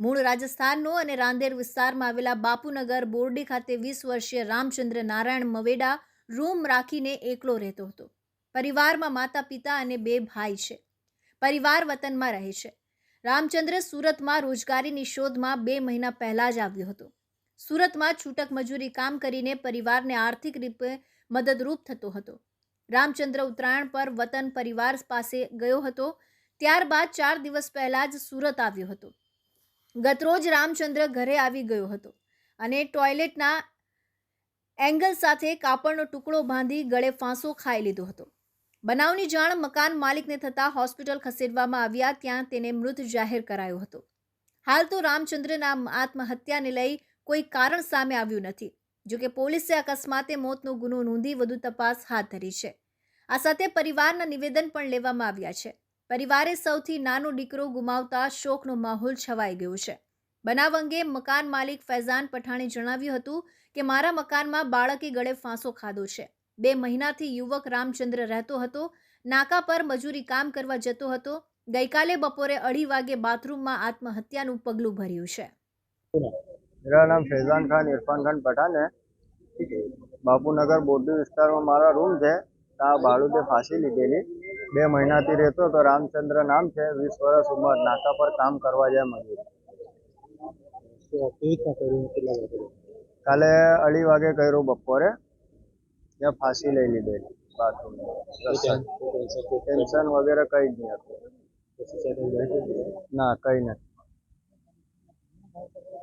મૂળ રાજસ્થાનનો અને રાંદેર વિસ્તારમાં આવેલા બાપુનગર બોરડી ખાતે વીસ વર્ષીય રામચંદ્ર નારાયણ મવેડા રૂમ રાખીને એકલો રહેતો હતો. પરિવારમાં માતા પિતા અને બે ભાઈ છે. પરિવાર વતનમાં રહે છે. રામચંદ્ર સુરતમાં રોજગારીની શોધમાં બે મહિના પહેલાં જ આવ્યો હતો. સુરતમાં છૂટક મજૂરી કામ કરીને પરિવારને આર્થિક રીતે મદદરૂપ થતો હતો. રામચંદ્ર ઉત્તરાયણ પર વતન પરિવાર પાસે ગયો હતો. ત્યારબાદ ચાર દિવસ પહેલાં જ સુરત આવ્યો હતો. ગતરોજ રામચંદ્ર ઘરે આવી ગયો હતો અને ટોયલેટના એંગલ સાથે કાપડનો ટુકડો બાંધી ગળે ફાંસો ખાઈ લીધો હતો. બનાવની જાણ મકાન માલિકને થતાં હોસ્પિટલ ખસેડવામાં આવ્યા ત્યાં તેને મૃત જાહેર કરાયો હતો. હાલ તો રામચંદ્રના આત્મહત્યાને લઈ કોઈ કારણ સામે આવ્યું નથી, જોકે પોલીસે અકસ્માતે મોતનો ગુનો નોંધી વધુ તપાસ હાથ ધરી છે. આ સાથે પરિવારના નિવેદન પણ લેવામાં આવ્યા છે. પરિવારે સૌથી નાનો દીકરો ગુમાવતા શોકનો માહોલ છવાઈ ગયો છે. બનાવ અંગે મકાન માલિક ફૈઝાન પઠાણે જણાવ્યું હતું કે, મારા મકાનમાં બાળકે ગળે ફાંસો ખાધો છે. બે મહિનાથી યુવક રામચંદ્ર રહેતો હતો, નાકા પર મજૂરી કામ કરવા જતો હતો. ગઈકાલે બપોરે અઢી વાગે બાથરૂમમાં આત્મહત્યાનું પગલું ભર્યું છે. મેરા નામ ફૈઝાન ખાન, ઇરફાન ખાન પઠાણ બાપુનગર બોડ્ડી વિસ્તારમાં મારા રૂમ છે. ત્યાં ભાડું ફાંસી લીધેલી. બે મહિનાથી રહેતો તો રામચંદ્ર નામ છે વીસ વર્ષ ઉંમર નાકા પર કામ કરવા જાય મજૂર? કાલે અઢી વાગે કર્યું બપોરે. ત્યાં ફાંસી લઈ લીધેલી કોઈ ટેન્શન? વગેરે કંઈ જ નહીં હતું? ના કંઈ નથી.